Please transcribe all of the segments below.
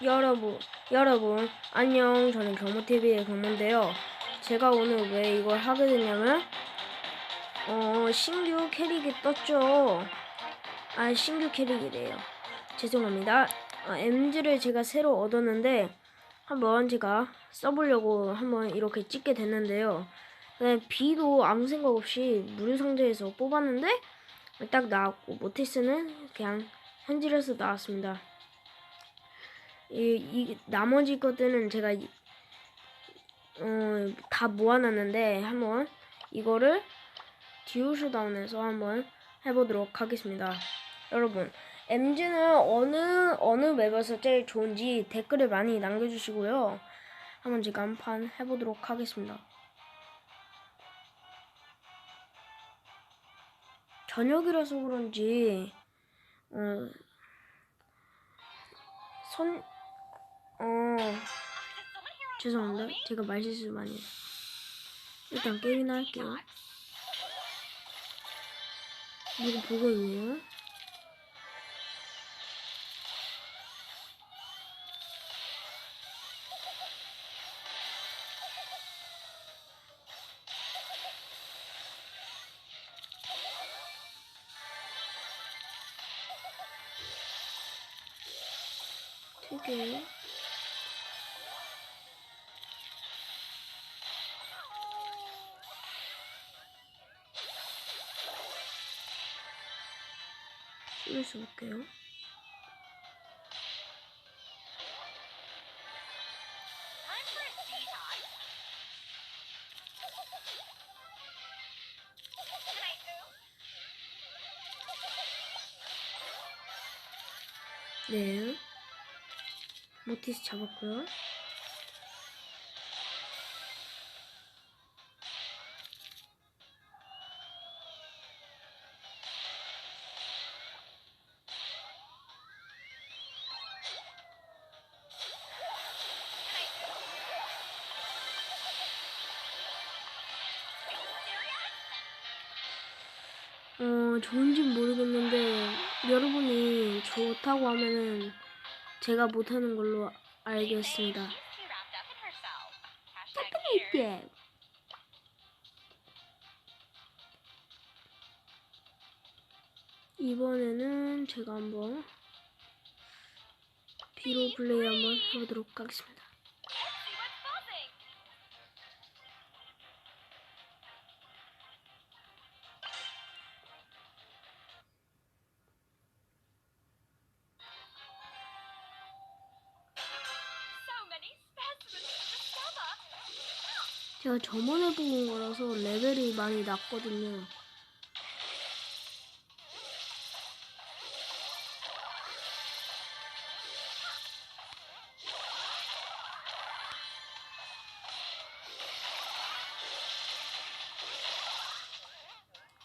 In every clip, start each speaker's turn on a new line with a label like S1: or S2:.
S1: 여러분, 여러분, 안녕. 저는 경모TV의 경모인데요. 제가 오늘 왜 이걸 하게 됐냐면, 어, 신규 캐릭이 떴죠. 아, 신규 캐릭이래요. 죄송합니다. 어, MG를 제가 새로 얻었는데, 한번 제가 써보려고 한번 이렇게 찍게 됐는데요. 네, B도 아무 생각 없이 무료 상자에서 뽑았는데, 딱 나왔고, 모티스는 그냥 현질에서 나왔습니다. 이, 이 나머지 것들은 제가 이- 어, 다 모아놨는데 한번 이거를 듀오쇼다운에서 한번 해보도록 하겠습니다. 여러분, MG는 어느 어느 맵에서 제일 좋은지 댓글을 많이 남겨주시고요. 한번 제가 한 판 해보도록 하겠습니다. 저녁이라서 그런지 어, 선 어, 죄송합니다. 제가 말실수 많이 해서. 일단 게임이나 할게요. 누구 보고 있네요? 되게 씹어서 볼게요. 네. 모티스 잡았고요. 어, 좋은진 모르겠는데, 여러분이 좋다고 하면은 제가 못하는 걸로 알겠습니다. 예. 이번에는 제가 한번 비로 플레이 한번 해보도록 하겠습니다. 제가 저번에 본 거라서 레벨이 많이 낮거든요.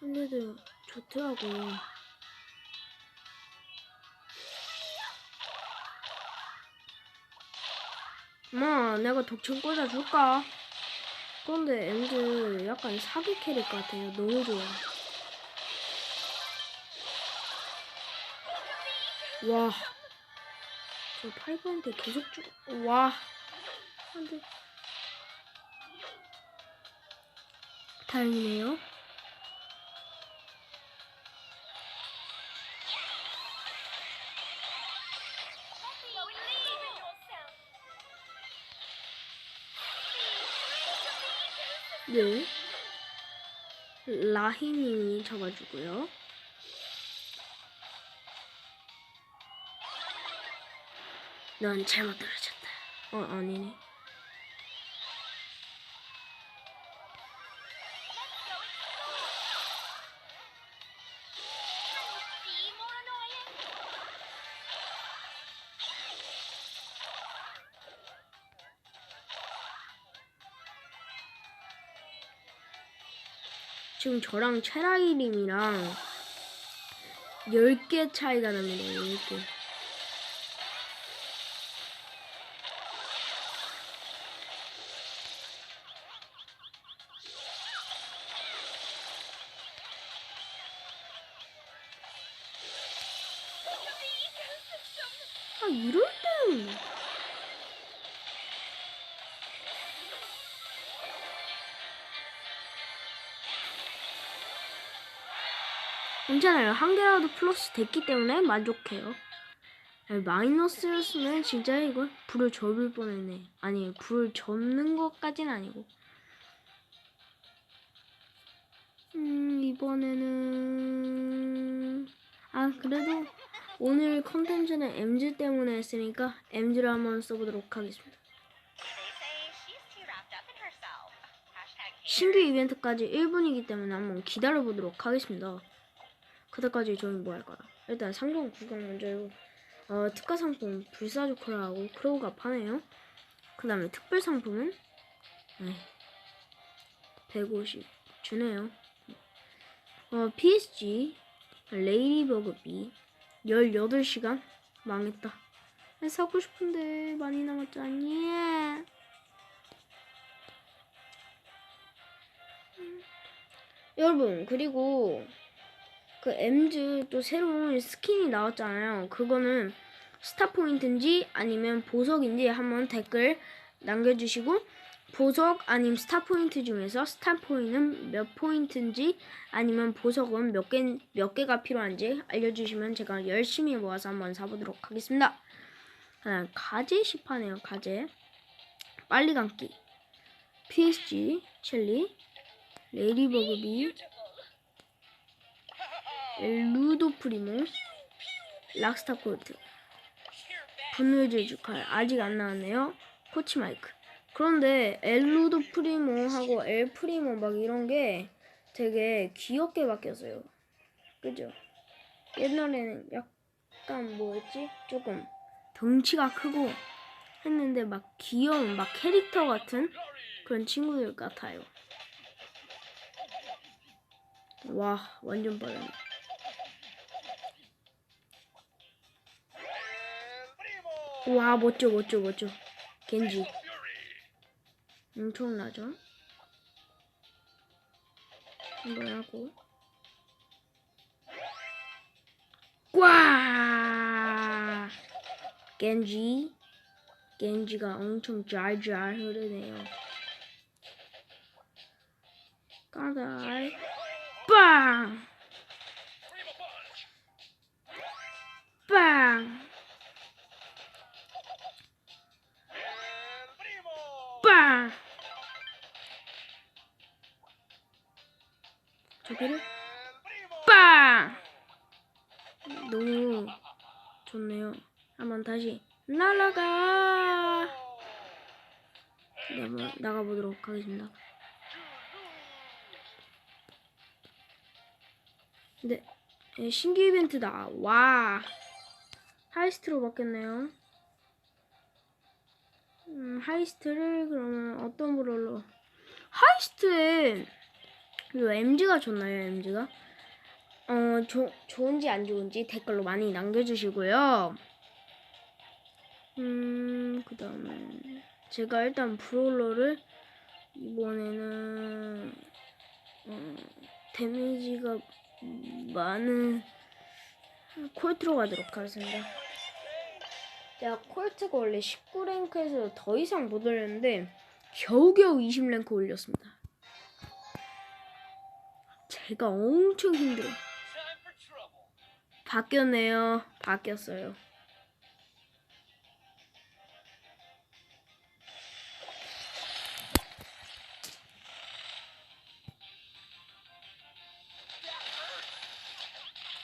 S1: 근데도 좋더라고요. 엄마, 내가 독점 꽂아줄까? 그런데 엔드 약간 사기 캐릭 같아요. 너무 좋아. 와. 저 파이브한테 계속 주, 와. 안 돼. 다행이네요. 네. 라히님이 잡아주고요. 넌 잘못 떨어졌다. 어, 아니네. 지금 저랑 체라이님이랑 10개 차이가 납니다. 10개. 아 이럴 때는 괜찮아요. 한 개라도 플러스 됐기 때문에 만족해요. 아니, 마이너스였으면 진짜 이거 불을 접을 뻔했네. 아니, 불을 접는 것까진 아니고. 음, 이번에는. 아, 그래도 오늘 컨텐츠는 MG 때문에 했으니까 MG를 한번 써보도록 하겠습니다. 신규 이벤트까지 1분이기 때문에 한번 기다려보도록 하겠습니다. 그때까지 저는 뭐 할까요? 일단 상점 구경 먼저 해고 어, 특가 상품 불사조커라고 크로우가 파네요. 그 다음에 특별 상품은 네, 150 주네요. 어, PSG 레이디버그 B 18시간 망했다. 사고 싶은데 많이 남았잖니. 여러분 그리고 그 엠즈 또 새로운 스킨이 나왔잖아요. 그거는 스타 포인트인지 아니면 보석인지 한번 댓글 남겨주시고 보석 아니면 스타 포인트 중에서 스타 포인트는 몇 포인트인지 아니면 보석은 몇 개 몇 개가 필요한지 알려주시면 제가 열심히 모아서 한번 사보도록 하겠습니다. 하나 가제 시파네요. 가제 빨리 감기 PSG 첼리 레이디버그 비 루도 프리모 락스타 콜트 분노의 주칼 아직 안 나왔네요. 코치 마이크. 그런데 엘루도 프리모하고 엘 프리모 막 이런 게 되게 귀엽게 바뀌었어요. 그죠? 옛날에는 약간 뭐였지? 조금 덩치가 크고 했는데 막 귀여운 막 캐릭터 같은 그런 친구들 같아요. 와 완전 빠르네 와 멋져 멋져 멋져. 겐지. 엄청나죠? 한번 하고. 와 겐지. 겐지가 엄청 잘잘 흐르네요. 빵 빵! 저기를 빵! 너무 좋네요. 한번 다시 날아가. 네, 한번 나가보도록 하겠습니다. 네, 네, 신규 이벤트다. 와, 하이스트로 바뀌었네요. 음, 하이스트를 그러면 어떤 브롤로? 하이스트에 이 MG가 좋나요, MG가? 어, 조, 좋은지 안 좋은지 댓글로 많이 남겨주시고요. 음, 그 다음에 제가 일단 브롤러를 이번에는 어, 데미지가 많은 콜트로 가도록 하겠습니다. 제가 콜트가 원래 19랭크에서 더 이상 못 올렸는데 겨우겨우 20랭크 올렸습니다. 제가 엄청 힘들어. 바뀌었네요. 바뀌었어요.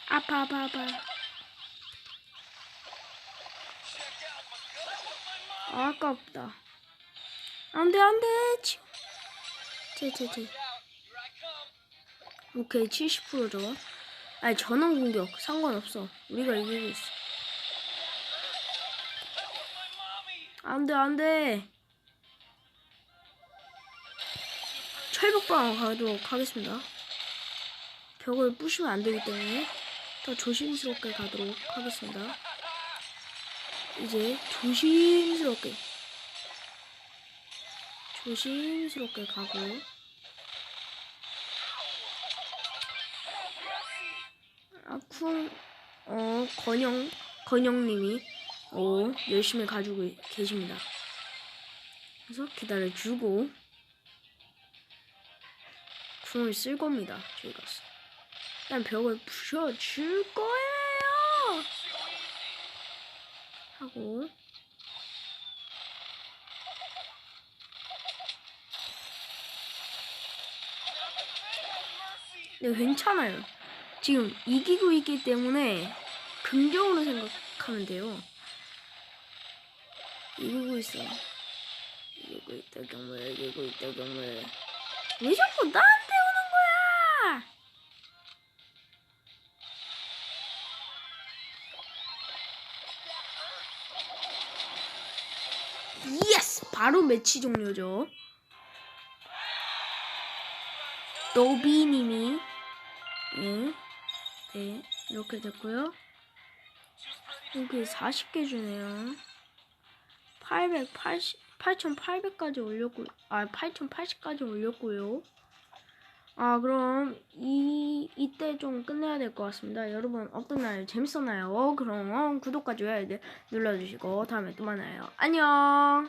S1: 아파 아파 아파. 아깝다. 안돼 안돼. 제제제. 오케이 70% 좋아. 아니 전원 공격 상관없어. 우리가 이기고 있어. 안돼 안돼. 철벽방 가도록 하겠습니다. 벽을 부시면 안 되기 때문에 더 조심스럽게 가도록 하겠습니다. 이제 조심스럽게 조심스럽게 가고 아쿵 어 건영 건영님이 오, 열심히 가지고 계십니다. 그래서 기다려주고 궁을 쓸 겁니다. 저희가 일단 벽을 부셔줄 거예요. 하고 네, 괜찮아요. 지금 이기고 있기 때문에 긍정으로 생각하면 돼요. 이기고 있어. 이기고 있다 경물, 이기고 있다 경물. 왜 자꾸 나한테 오는 거야? 예스! 바로 매치 종료죠. 노비님이 예, 네 이렇게 됐고요. 여기 40개 주네요. 880, 8,800까지 올렸고, 아 8,080까지 올렸고요. 아 그럼 이 이때 좀 끝내야 될 것 같습니다. 여러분 어떠나요? 재밌었나요? 그럼 구독과 좋아요 눌러주시고 다음에 또 만나요. 안녕.